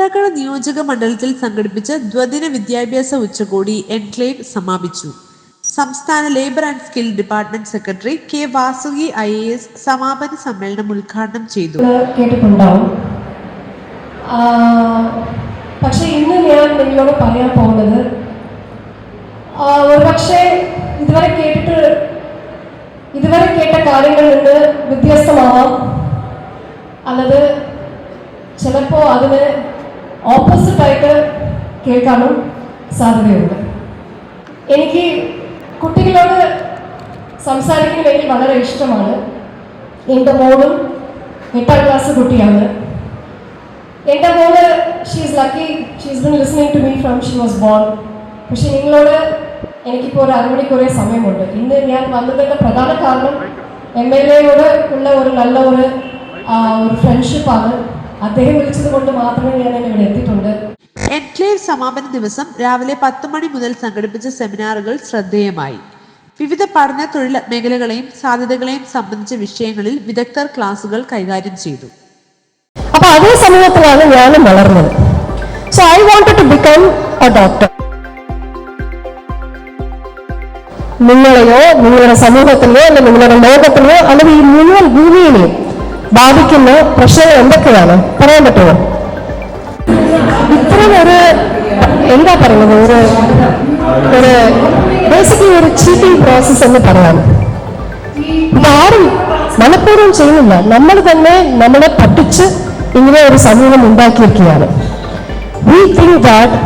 ചേലക്കര നിയോജക മണ്ഡലത്തിൽ സംഘടിപ്പിച്ച ദ്വദിന വിദ്യാഭ്യാസ ഉച്ചകോടി എൻക്ലേവ് സമാപിച്ചു. സംസ്ഥാന labour and skill department secretary K Vasuki I A S സമാപന സമ്മേളനം ഉദ്ഘാടനം ചെയ്തു. കേട്ടിട്ടുണ്ടാവും. പക്ഷെ ഇന്ന് ഞാൻ നിങ്ങളോട് പറയാൻ പോകുന്നത് ഒരുപക്ഷെ ഇതുവരെ കേട്ടിട്ട് ഇതുവരെ കേട്ട കാര്യങ്ങളിൽ നിന്ന് വ്യത്യസ്തമാവാം. അല്ലത് ചിലപ്പോൾ അതിന് ഓപ്പോസിറ്റായിട്ട് കേൾക്കാനും സാധ്യതയുണ്ട്. എനിക്ക് കുട്ടികളോട് സംസാരിക്കാൻ എനിക്ക് വളരെ ഇഷ്ടമാണ്. എന്റെ മോളും എട്ടാം ക്ലാസ് കുട്ടിയാണ്. എന്റെ മോൾ she's lucky she's been listening to me from she was born പക്ഷെ നിങ്ങളോട് എനിക്കിപ്പോൾ ഒരു അരമണിക്കൂറേ സമയമുണ്ട്. ഇന്ന് ഞാൻ വന്നതിന്റെ പ്രധാന കാരണം എം എൽ എയോട് ഉള്ള ഒരു നല്ല ഒരു ഒരു ഫ്രണ്ട്ഷിപ്പാണ് അദ്ദേഹം വിളിച്ചത് കൊണ്ട് മാത്രമേ ഞാൻ ഇവിടെ എത്തിയിട്ടുണ്ട് എൻക്ലേവ് സമാപന ദിവസം രാവിലെ പത്ത് മണി മുതൽ സംഘടിപ്പിച്ച സെമിനാറുകൾ ശ്രദ്ധേയമായി. വിവിധ പഠന തൊഴിൽ മേഖലകളെയും സാധ്യതകളെയും സംബന്ധിച്ച വിഷയങ്ങളിൽ വിദഗ്ധർ ക്ലാസുകൾ കൈകാര്യം ചെയ്തു. അപ്പൊ അതേ സമൂഹത്തിലാണ് ഞാനും വളർന്നത്. So I want to become a doctor നിങ്ങളെയോ നിങ്ങളുടെ സമൂഹത്തിലെയോ അല്ലെങ്കിൽ നിങ്ങളുടെ ലോകത്തിലെയോ അല്ലെങ്കിൽ ഈ മുഴുവൻ ഭൂമിയിലെയും ബാധിക്കുന്ന പ്രശ്നങ്ങൾ എന്തൊക്കെയാണ്? പറയാൻ പറ്റുമോ? ഇത്രയും ഒരു എന്താ പറയുന്നത്? ഒരു ഒരു ബേസിക്കലി ഒരു ചീറ്റിംഗ് പ്രോസസ് എന്ന് പറയാം. ഇതാരും മനഃപൂർവം ചെയ്യുന്നില്ല. നമ്മൾ തന്നെ നമ്മളെ പറ്റിച്ച് ഇങ്ങനെ ഒരു സമൂഹം ഉണ്ടാക്കിയിരിക്കുകയാണ്. വി തിങ്ക് ദാറ്റ്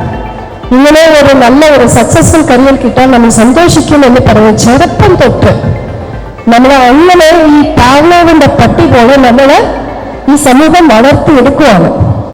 ഇങ്ങനെ ഒരു നല്ല ഒരു സക്സസ്ഫുൾ കരിയർ കിട്ടാൻ നമ്മൾ സന്തോഷിക്കും എന്ന് പറഞ്ഞ് ചെറുപ്പം തൊട്ട് നമ്മൾ അങ്ങനെ ഈ പാവ്ലോവിന്റെ പട്ടി പോലെ നമ്മൾ ഈ സമൂഹം വളർത്തിയെടുക്കുകയാണ്